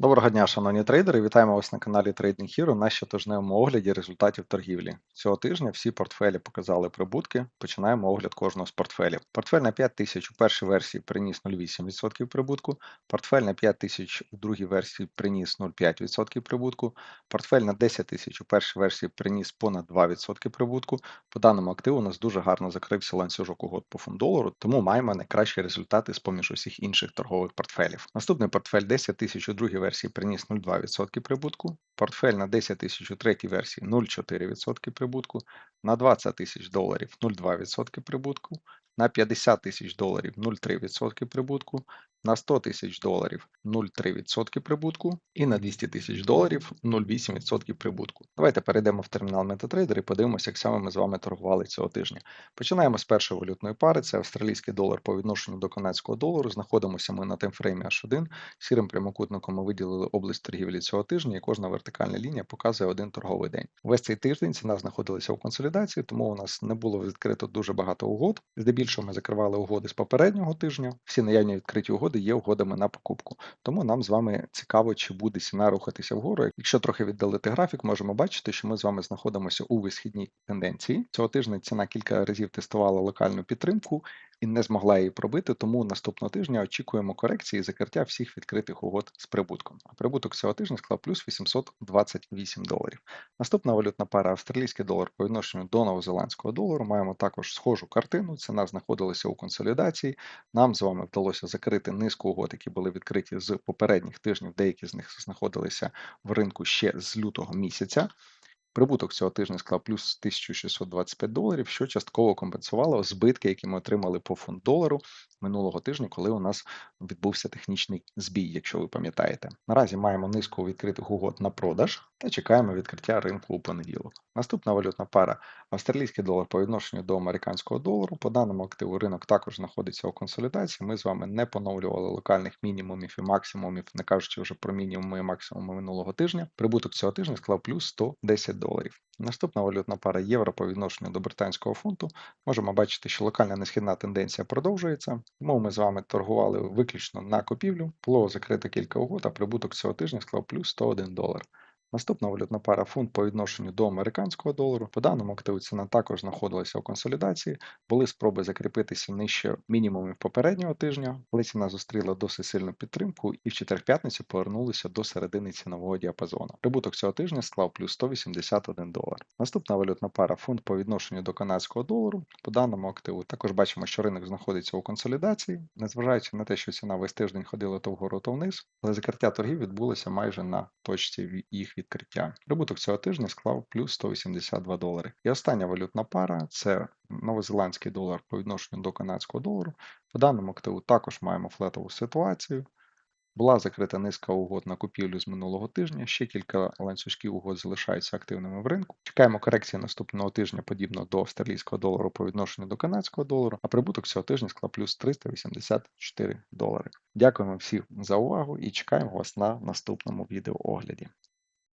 Доброго дня, шановні трейдери. Вітаємо вас на каналі Trading Hero на щотижневому огляді результатів торгівлі. Цього тижня всі портфелі показали прибутки. Починаємо огляд кожного з портфелів. Портфель на 5 тисяч у першій версії приніс 0,8% прибутку. Портфель на 5 тисяч у другій версії приніс 0,5% прибутку. Портфель на 10 тисяч у першій версії приніс понад 2% прибутку. По даному активу у нас дуже гарно закрився ланцюжок угод по фунт-долару, тому маємо найкращі результати з поміж усіх інших торгових портфелів. Наступний портфель 10 тисяч у другій версії приніс 0,2% прибутку, портфель на 10 тисяч у третій версії 0,4% прибутку, на 20 тисяч доларів 0,2% прибутку, на 50 тисяч доларів 0,3% прибутку, на 100 тисяч доларів 0,3% прибутку і на 200 тисяч доларів 0,8% прибутку. Давайте перейдемо в термінал MetaTrader і подивимося, як саме ми з вами торгували цього тижня. Починаємо з першої валютної пари, це австралійський долар по відношенню до канадського долару. Знаходимося ми на таймфреймі H1. Сірим прямокутником ми виділили область торгівлі цього тижня, і кожна вертикальна лінія показує один торговий день. Весь цей тиждень ціна знаходилася у консолідації, тому у нас не було відкрито дуже багато угод. Здебільшого ми закривали угоди з попереднього тижня. Всі наявні відкриті угоди є угодами на покупку. Тому нам з вами цікаво, чи буде ціна рухатися вгору. Якщо трохи віддалити графік, можемо бачити, що ми з вами знаходимося у висхідній тенденції. Цього тижня ціна кілька разів тестувала локальну підтримку і не змогла її пробити, тому наступного тижня очікуємо корекції і закриття всіх відкритих угод з прибутком. А прибуток цього тижня склав плюс 828 доларів. Наступна валютна пара австралійський долар по відношенню до новозеландського долару. Маємо також схожу картину. Ціна знаходилася у консолідації. Нам з вами вдалося закрити низку угод, які були відкриті з попередніх тижнів. Деякі з них знаходилися в ринку ще з лютого місяця. Прибуток цього тижня склав плюс 1625 доларів, що частково компенсувало збитки, які ми отримали по фунт долару минулого тижня, коли у нас відбувся технічний збій, якщо ви пам'ятаєте. Наразі маємо низку відкритих угод на продаж та чекаємо відкриття ринку у понеділок. Наступна валютна пара австралійський долар по відношенню до американського долару. По даному активу ринок також знаходиться у консолідації. Ми з вами не поновлювали локальних мінімумів і максимумів, не кажучи вже про мінімуми і максимуми минулого тижня. Прибуток цього тижня склав плюс 110 доларів. Наступна валютна пара євро по відношенню до британського фунту. Можемо бачити, що локальна несхідна тенденція продовжується. Тому ми з вами торгували виключно на купівлю. Було закрито кілька угод, а прибуток цього тижня склав плюс 101 долар. Наступна валютна пара фунт по відношенню до американського долару. По даному активу ціна також знаходилася у консолідації. Були спроби закріпитися нижче мінімумів попереднього тижня, але ціна зустріла досить сильну підтримку і в четвер-п'ятницю повернулися до середини цінового діапазону. Прибуток цього тижня склав плюс 181 долар. Наступна валютна пара фунт по відношенню до канадського долару. По даному активу також бачимо, що ринок знаходиться у консолідації, незважаючи на те, що ціна весь тиждень ходила то вгору, то вниз, але закриття торгів відбулося майже на точці їх відкриття. Прибуток цього тижня склав плюс 182 долари. І остання валютна пара це новозеландський долар по відношенню до канадського долару. По даному активу також маємо флетову ситуацію. Була закрита низка угод на купівлю з минулого тижня. Ще кілька ланцюжків угод залишаються активними в ринку. Чекаємо корекції наступного тижня, подібно до австралійського долару по відношенню до канадського долару, а прибуток цього тижня склав плюс 384 долари. Дякуємо всім за увагу і чекаємо вас на наступному відеоогляді.